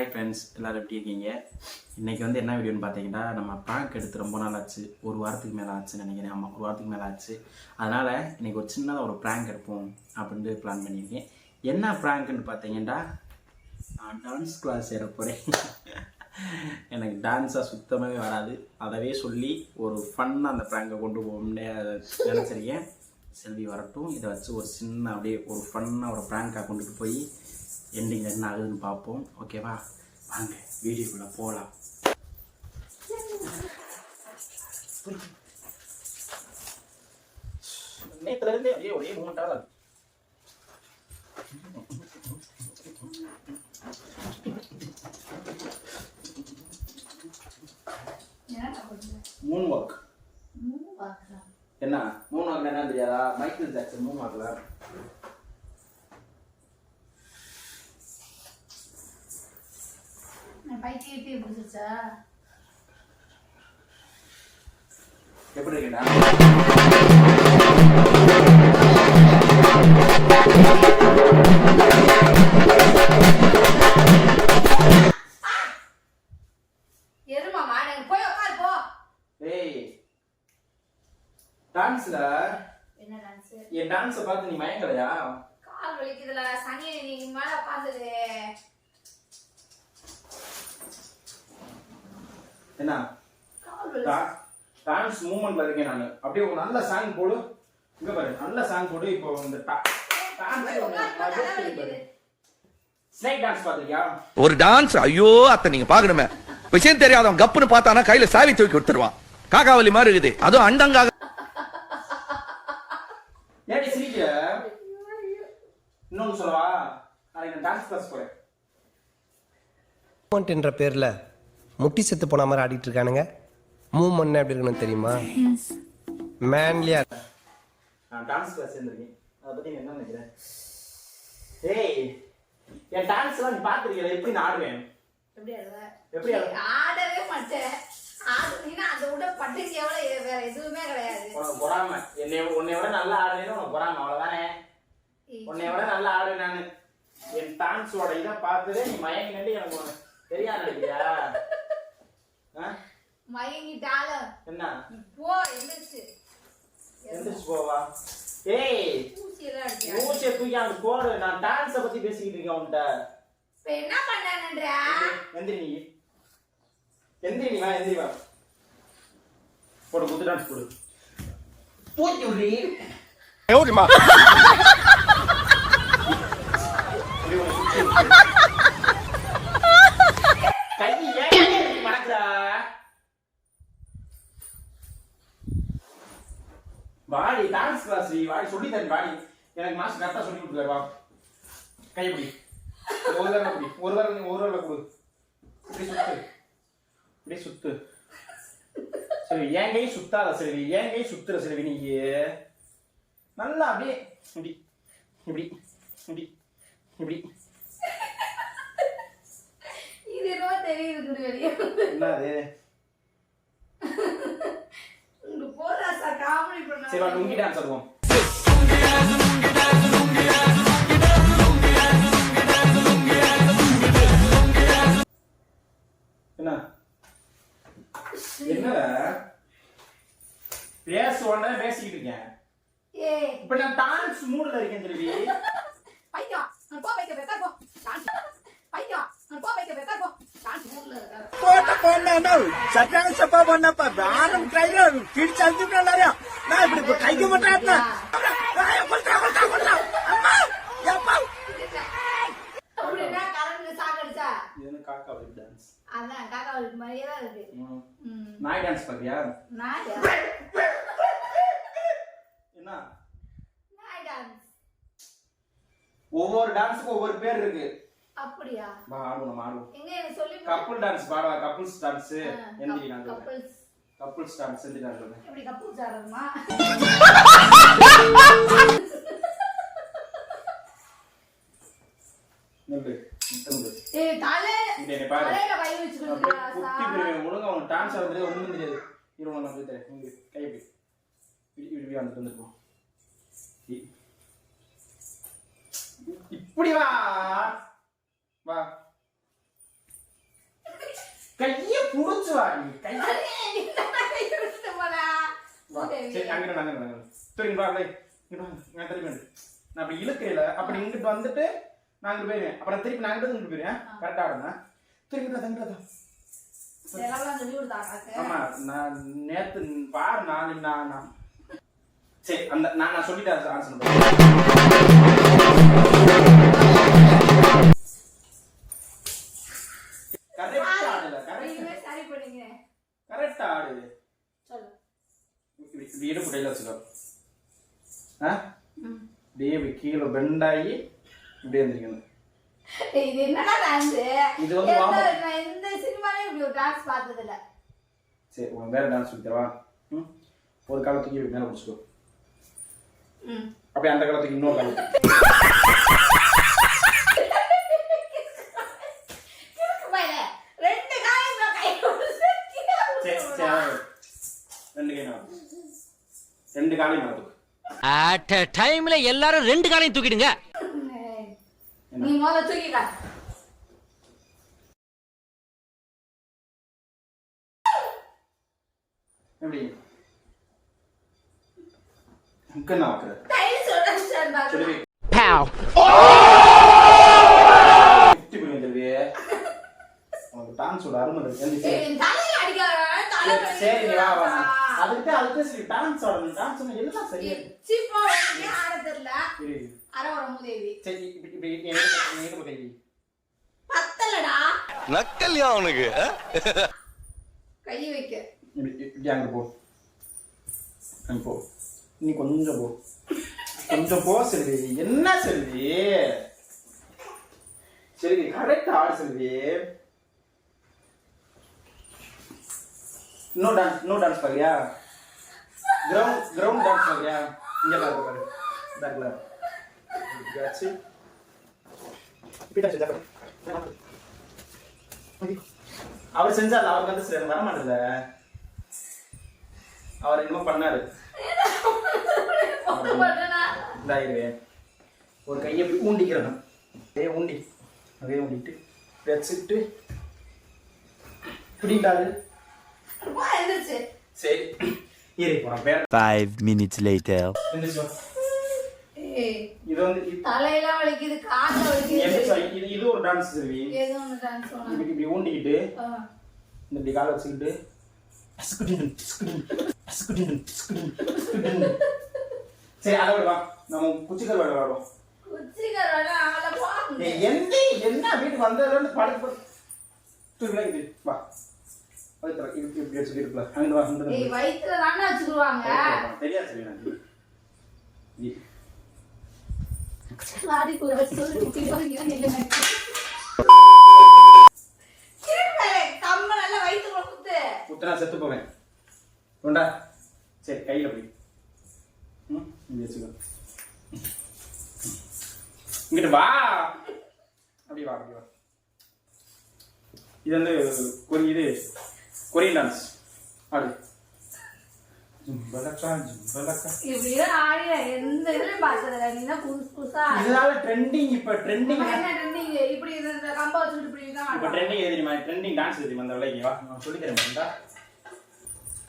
Hi friends எல்லோரும் எப்படி இருக்கீங்க? இன்றைக்கி வந்து என்ன வீடியோன்னு பார்த்தீங்கன்னா நம்ம ப்ராங்க் எடுத்து ரொம்ப நாள் ஆச்சு. ஒரு வாரத்துக்கு மேலே ஆச்சுன்னு நினைக்கிறேன். ஆமாம் ஒரு வாரத்துக்கு மேலே ஆச்சு. அதனால் இன்றைக்கி ஒரு சின்னதாக ஒரு ப்ராங்க் எடுப்போம் அப்படின்ட்டு பிளான் பண்ணியிருக்கேன். என்ன ப்ராங்க்னு பார்த்தீங்கன்னா நான் டான்ஸ் கிளாஸ் ஏற போகிறேன் எனக்கு டான்ஸாக சுத்தமாகவே வராது. அதவே சொல்லி ஒரு ஃபன்னாக அந்த ப்ராங்கை கொண்டு போகணும்னு நினச்சிருக்கேன். செல்வி வரட்டும். இதை வச்சு ஒரு சின்ன அப்படியே ஒரு ஃபன்னாக ஒரு ப்ராங்காக கொண்டுட்டு போய் எண்டிங் என்ன ஆகுதுன்னு பார்ப்போம். ஓகேவா வாங்க வீடியோக்குள்ளே போகலாம் நேற்றுலேருந்தே அப்படியே ஒரே மூமெண்ட்டாக இருக்கு மூன் வாக் என்ன? மூணு வாக்கில் என்ன தெரியாதா? மைக்கேல் ஜாக்சன் மூணு வாக்கில் பைக்கு எப்படி பிடிச்சிச்சா எப்படி இருக்குடா எருமா மாடு போய் உட்காரு போ. ஏய் டான்ஸ்ல? என்ன டான்ஸ்? என் டான்ஸை பார்த்து நீ மயங்கலையா? கால் வலிக்குதுல சனி நீ மேல உட்காந்துது என்ன? டான்ஸ் மூமெண்ட்ல இருக்கேன் நான். அப்படியே ஒரு நல்ல சாங் போடு. இங்க பாரு நல்ல சாங் போடு. இப்போ இந்த ஸ்னேக் டான்ஸ் பாத்திருக்கியா? ஒரு டான்ஸ் ஐயோ அத்தை நீங்க பாக்கணுமே விஷயம் தெரியாதவன் கப்புன்னு பார்த்தானா கையில சாவி தூக்கி கொடுத்துருவான். காக்காவலி மாதிரி இருக்குது. அதுவும் அண்டங்காக ஏடி சிரிக்க இன்னொன்னு சொல்லவா? நான் டான்ஸ் கிளாஸ் போறேன். என்ற பேர்ல முட்டி செத்து போன மாதிரி ஆடிட்டு இருக்கானுங்க. மூமெண்ட் எப்படி இருக்கணும் தெரியுமா? மேன்லியா நான் டான்ஸ் கிளாஸ் சேர்ந்துருக்கேன். அதை பத்தி என்ன நினைக்கிறேன் ஏய் என் டான்ஸ் எல்லாம் நீ பாத்துருக்கல எப்படி நான் ஆடுவேன் எப்படி ஆடுவ மாட்டேன். ஆடுனீங்கன்னா அதை விட பட்டுக்கு எவ்வளவு வேற எதுவுமே கிடையாது. உனக்கு பொறாம. என்னை உன்னை விட நல்லா ஆடுறேன்னு உனக்கு பொறாம. அவ்வளவுதானே? உன்னை விட நல்லா ஆடுவேன் நானு. என் டான்ஸோட இதை பார்த்ததே நீ மயங்கினு எனக்கு தெரியாது நினைக்கிறியா? ஆ? மயங்கிட்டாலும் என்ன? போ எந்திரிச்சு. எந்திரிச்சு போவா? ஏய் ஊசி எல்லாம் அடிக்கியா மூச்சை தூக்கி அங்க போடு. நான் டான்ஸ பத்தி பேசிக்கிட்டு இருக்கேன் உன்கிட்ட. இப்ப என்ன பண்ணானுன்ற? எந்திரி நீ. எந்திரி நீ வா எந்திரி வா. போடு குத்து டான்ஸ் போடு. தூக்கி விடுறி இப்படி உன்னை சுத்தி விட்டு. கை ஏன் இப்படி மடக்குறா? வாடி கிளாஸ் வாடி சொல்லி தரேன் வாடி எனக்கு மாஸ்டர் கரெக்டா சொல்லி கொடுத்துருவா. கை பிடி. ஒரு வரல பிடி. ஒரு வரல நீ ஒரு வரல கொடு. இப்படி சுத்து. இப்படி சுத்து. சரி என் கை சுத்தாத செல்வி என் கை சுத்துற செல்வி நீ. நல்லா அப்படியே இப்படி. இப்படி. இப்படி. இப்படி. இது என்னவோ தெரியுது வெளியே என்னது? சரி வா லுங்கி டான்ஸ் ஆடுவோம் என்ன? என்ன? பேசுவோன்னா பேசிக்கிட்டு இருக்கேன். இப்ப நான் டான்ஸ் மூடுல இருக்கேன் திருவி பைத்தியம் நான் போ வைக்க வைக்க போ. டான்ஸ் பைத்தியம் நான் போ வைக்க வைக்க போ. டான்ஸ் மூட்ல இருக்காரு போட்ட போனா சட்டான சப்பா பண்ணப்ப நானும் கையில பிடிச்சு அழுத்துட்டாரு நான் இப்படி இப்ப கைக்கு மாட்டேன் என்ன அதான் காக்கா வலிக்கு மாதிரியே தான் இருக்கு. நாய் டான்ஸ் பாக்கியா நாய்? என்ன? நாய் டான்ஸ் ஒவ்வொரு டான்ஸுக்கும் ஒவ்வொரு பேர் இருக்கு. அப்படியா? வா ஆடுவோம் நம்ம ஆடுவோம். எங்க எனக்கு சொல்லி கப்புள் டான்ஸ் பாடவா கப்புள்ஸ் டான்ஸ் எந்திரி நான் கப்புள்ஸ் டான்ஸ் எந்திரி நான் சொல்றேன் எப்படி கப்பல்ஸ் ஆடுறதுமா நில்லு நில்லு. ஏய் தலை இங்க என்னை பாரு. தலையில கை அப்படியே வச்சுக்கணும்டா குத்தி போயிருவேன் ஒழுங்கா உனக்கு டான்ஸ் ஆடுறது ஒண்ணும் தெரியாது. இரு உனக்கு நான் சொல்லி தரேன். இங்க கை இப்படி வந்துட்டு வந்துருப்போம் இப்படி வா. வா. கையை புடிச்சு வா நீ கை எடுத்துட்டு போடா. வா. சரி வாங்க, அங்கிட்டு வாங்க. திரும்பி வாங்க. நான் திரும்பி. நான் அப்படி இழுக்கையில அப்படி இங்கிட்டு வந்துட்டு இங்கிட்டு போயிருவேன் அப்புறம் திருப்பி நான் இங்கிட்டு போயிருவேன் கரெக்டா ஆடுங்க திரும்பி கொடுத்தாங்க ஆமா நான் நேத்து பாரு நான் நான் நான் சரி அந்த நான் நான் சொல்லிட்டேன் ஆன்சர் கரெக்டா ஆடுல கரெக்ட் நீங்களே சரி பண்ணீங்க ஆடு சொல்லு இப்படி இடுப்பு கையில வச்சுக்கோ ஆ இப்படியே இப்படி கீழே பெண்டாகி இது என்னடா டான்ஸ் இது வந்து. நான் சினிமாலையும் இப்படி ஒரு டான்ஸ் பார்த்தது இல்ல சரி உனக்கு வேற டான்ஸ் சொல்லி தரவா ம் ஒரு காலை தூக்கி மேலே பிடிச்சிக்கோ ம் அப்படியே அந்த காலத்துக்கு இன்னொரு காலம் கிறுக்கு பயல. ரெண்டு காயம் நான் கை கொடுத்து கீழே சரி விட்டுருவேன். சரி அதான். ரெண்டு கை நான் ரெண்டு காலையும் மேலே தூக்கு அட் டைம்ல எல்லாரும் ரெண்டு காலையும் தூக்கிடுங்க. நீ முதல்ல தூக்கிக்க. எப்படி? முக்க நான் வைக்கிற டைல்ஸ் உடைச்சிட்டேன் சொல்லி பாவ் குட்டி பண்ணி வந்துருவியே உனக்கு டான்ஸோட அருமை இருக்கு. சரி, சரி நீ வா. வா வலிக்குதுப்பா. அதுக்கு அதுக்கு சரி டான்ஸ் ஆடணும் டான்ஸ் எல்லாம் சரியா. சிப்பா ஆட தெரியல. சரி. பத்தலடா. நக்கல்யா அவனுக்கு கை வைக்க. இப்படி இப்படி அங்க போ. அங்க போ. நீ கொஞ்சம் போ. கொஞ்சம் போ செல்வி. என்ன செல்வி? செல்வி கரெக்ட் ஆடு செல்வி. இன்னும் டான்ஸ் இன்னும் டான்ஸ் பாக்கறியா கிரவுண்ட் கிரவுண்ட் டான்ஸ் பாக்கறியா இங்க பாரு பாரு பேக்ல இப்படியாச்சு இப்படி டான்ஸ் அவர் செஞ்சார் அவருக்கு வந்து சரி வர மாட்டேல அவர் என்னமோ பண்ணாரு போட்டு ஒரு கையை இப்படி ஊண்டிக்கிறணும் அப்படியே ஊண்டி அப்படியே ஊண்டிட்டு வச்சுட்டு பிடிட்டாரு போ, எந்திரிச்சு. சரி இரு போறேன் பேர் Five minutes later. எந்திரிச்சு வா. ஏய், இது வந்து தலையெல்லாம் வலிக்குது கால வலிக்குது. இது ஒரு டான்ஸ் ஏதோ பண்ணலாம். இப்படி இப்படி ஊண்டிக்கிட்டு. இந்த இப்படி காலை வச்சுக்கிட்டு. சரி அதை விட வா நம்ம குச்சிக்கல் வேலை, அவளை போ. ஏய், எந்த என்ன வீட்டுக்கு வந்ததுல இருந்து படுத்து படுத்து தூக்கிலாம் இது வா வயித்துல இப்படி இப்படி வச்சுட்டு இருக்கலாம் அங்கிட்டு வா அங்கிட்டு ஏய், வா. வயித்துல தானே வச்சுக்குவாங்க தெரியாது சொல்லி எனக்கு. கிறுக்கு, கம்பை நல்லா வயித்துக்குள்ள குத்து. குத்துனா செத்து போவேன் கொண்டா சரி கையில போய் ம் இப்படி வச்சுக்கோ இங்கிட்டு வா அப்படி வா அப்படி வா இது வந்து கொரி இது கொரியன் டான்ஸ் ஆடு ஜும்பலக்கா ஜும்பலக்கா இப்படிதான் எந்த இதுலயும் பார்த்ததில்ல. நீ தான் புதுசு புதுசா. இதனால ட்ரெண்டிங் இப்ப ட்ரெண்டிங் என்ன trending? இப்படி இந்த கம்பை வச்சுக்கிட்டு இப்படி தான் இப்ப. ட்ரெண்டிங் எது தெரியுமா ட்ரெண்டிங் டான்ஸ் தெரியுமா அந்த விலைக்கு வா நான் சொல்லி தரேன் வேண்டா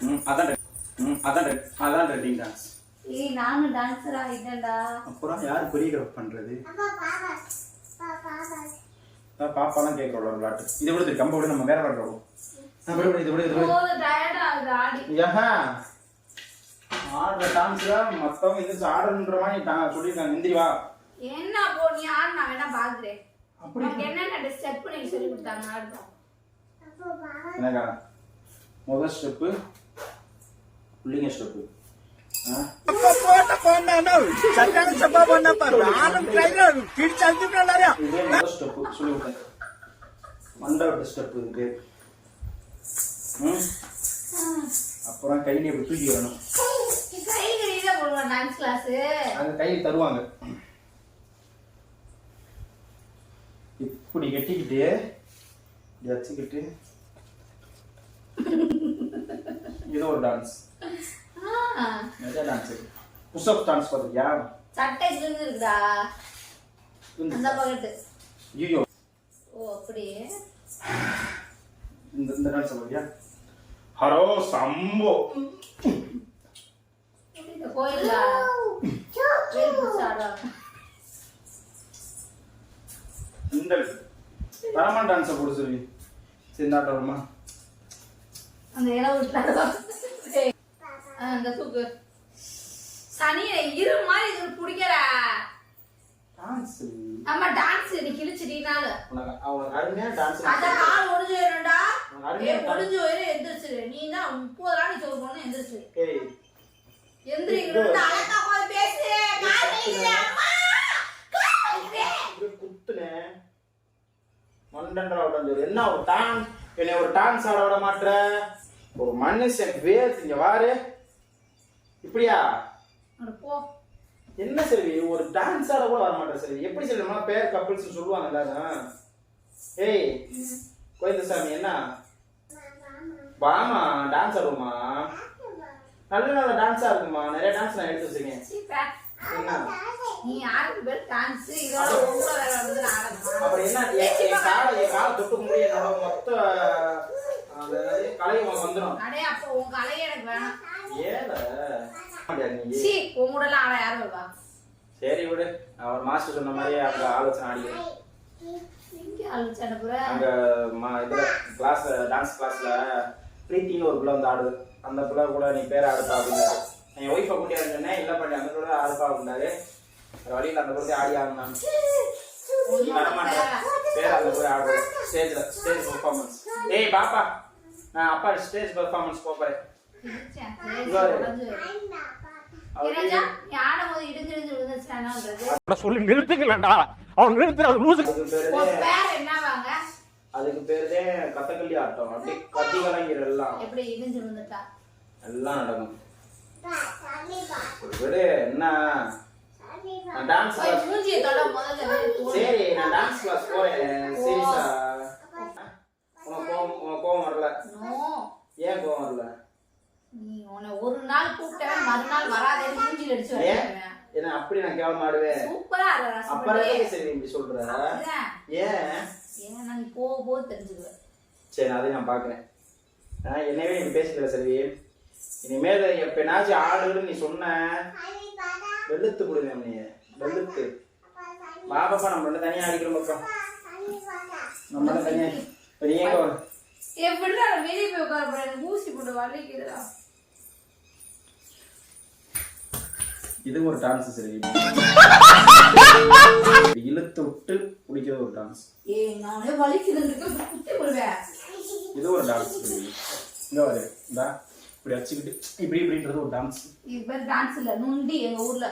ம் அதான். ம் அதான். அதான் ட்ரெண்டிங் டான்ஸ் ஏய், நானும் dancer ஆயிட்டேன்டா. அப்புறம் யார் கொரியோகிராஃப் பண்றது பாப்பாலாம் கேட்கறோம் விளையாட்டு இதை விட கம்ப விட நம்ம வேற விளையாடுறோம் விட இது விட ஆடுற டான்ஸ்ல மத்தவங்க எதிர்த்து ஆடுன்ற மாதிரி சொல்லிருக்காங்க எந்திரிவா என்ன போ நீ ஆடு நான் வேணா பாக்குறேன். அப்படி என்னென்ன ஸ்டெப் நீ சொல்லி கொடுத்தாங்க ஆடுறோம் என்னக்கா? முதல் ஸ்டெப்பு புள்ளிங்க ஸ்டெப்பு மண்டப ஸ்டெப் இருக்கு அப்புறம் கையில இப்படி தூக்கி வரணும். அங்க கையில் தருவாங்க. இப்படி கட்டிக்கிட்டு வச்சுக்கிட்டு இது ஒரு டான்ஸ் நிறைய டான்ஸ் இருக்கு. புஷ்அப் டான்ஸ் பார்த்துருக்கியா? சட்டை கிழிஞ்சு இருக்குடா அந்த பக்கத்து. ஐயோ. ஓ அப்படி இந்த இந்த டான்ஸ் பாத்தியா ஹரோ சம்போ இந்த வரமா டான்ஸை போடு சொல்லி சரி ஆட்டம் வருமா அந்த இடம் விட்டாங்க அந்த தூக்கு சனியை இரு மாதிரி இது பிடிக்கிற டான்ஸ் நம்ம டான்ஸ் நீ கிழிச்சிட்டீனால. உனக்கு அவனுக்கு அருமையா டான்ஸ் அந்த கால் ஒடிஞ்சு அருமையா ஏ ஒடிஞ்சு வயிறு எந்திரிச்சிரு. நீ தான் முப்பது நாளைக்கு சோறு போன எந்திரிச்சிரு ஏய். எந்திரிக்கணும் அழகா போய் பேசு. கால் வலிக்குது, அம்மா! கால் வலிக்குது. குத்துனேன் மண்டன்றா உடஞ்சு என்ன ஒரு டான்ஸ் என்னை ஒரு டான்ஸ் ஆட விட மாட்ற? ஒரு மனுஷன் வேர்த்து இங்க வாரு. இப்படியா? போ. என்ன செல்வி ஒரு டான்ஸ் ஆட கூட வர மாட்டேன் செல்வி எப்படி செல்வி நம்ம பேர் கப்பிள்ஸ் சொல்லுவாங்க எல்லாரும் ஏய் கோயந்தசாமி என்ன? வாமா டான்ஸ் ஆடுவோமா? நல்ல நல்ல டான்ஸா இருக்குமா? நிறைய டான்ஸ் நான் எடுத்து வச்சிருக்கேன். என்ன? நீ ஆடுறது பேர் டான்ஸ் இதோட உங்களோட வேலை வந்து நான் ஆடணுமா? அப்புறம் என்ன? என் காலை என் காலை தொட்டு முடிய என்னோட மொத்த கலை வந்துடும் அடே அப்போ உன் கலையே எனக்கு வேணாம். ஏல? சீ உன் கூட எல்லாம் ஆட யாரும் வருவா சரி விடு. அவர் மாஸ்டர் சொன்ன மாதிரியே அங்க ஆலோசனை ஆடிக்கிறேன் எங்க ஆளுச்சு அனுப்புற? அங்க இதுல டான்ஸ் கிளாஸ்ல பிரீத்தின்னு ஒரு பிள்ளை வந்து ஆடுது. அந்த பிள்ளை கூட நீ பேர் ஆடுப்பா அப்படின்னாரு என் ஒய்ஃபை கூட்டி ஆடுனேன் இல்லை பண்ணி அந்த பிள்ளை ஆடுப்பா அப்படின்னாரு. வழியில் அந்த பிள்ளை ஆடி ஆடினாங்க பேர் அந்த போய் ஆடுவோம் ஸ்டேஜ்ல ஸ்டேஜ் பெர்ஃபார்மன்ஸ் ஏய் பாப்பா நான் அப்பா ஸ்டேஜ் பெர்ஃபார்மன்ஸ் போறேன். சொல்லி நிறுத்துக்கலடா அவன் நிறுத்துற லூசு. அதுக்கு பேரு பேருதே கதகளி ஆட்டம். அப்படி கத்தி கலைஞர் எல்லாம். எப்படி இடிஞ்சு விழுந்துட்டா? எல்லாம் நடக்கும். விடு என்ன? நான் டான்ஸ் கிளாஸ் மூஞ்சியை தொட முதல்ல வெளிய தூரு. சரி நான் டான்ஸ் கிளாஸ் போறேன். சீரியஸா? உனக்கு கோவம் உனக்கு கோவம் வரல. ஏன் கோவம் வரல? உன்னை ஒரு நாள் கூப்பிட்டவன் மறுநாள் வராதேன்னு மூஞ்சில அடிச்சு வச்சிருவேன். என்ன அப்படி நான் கேவலம் ஆடுவேன் சூப்பரா ஆடுற அப்புறம் சரி இப்படி சொல்ற. ஏன் ஏன்னா நீ போக. சரி அதை நான் பாக்குறேன் என்னவே நீ பேசிக்கல சரி இனிமேல் எப்பனாச்சும் ஆடுன்னு நீ சொன்ன வெளுத்து கொடுங்க நீ வெளுத்து பாப்பாப்பா நம்ம தனியா அடிக்கிறோம் பக்கம் நம்ம தனியா? எப்படிடா வெளிய போய் உட்கார போறேன்? ஊசி போட்டு வலிக்குதுடா. இது ஒரு டான்ஸ் சரி இழுத்து விட்டு பிடிக்கிறது ஒரு டான்ஸ். இது ஒரு டான்ஸ் இங்க வரு இப்படி வச்சுக்கிட்டு இப்படி இப்படின்றது ஒரு டான்ஸ் டான்ஸ் இல்ல நுண்டி எங்க ஊர்ல.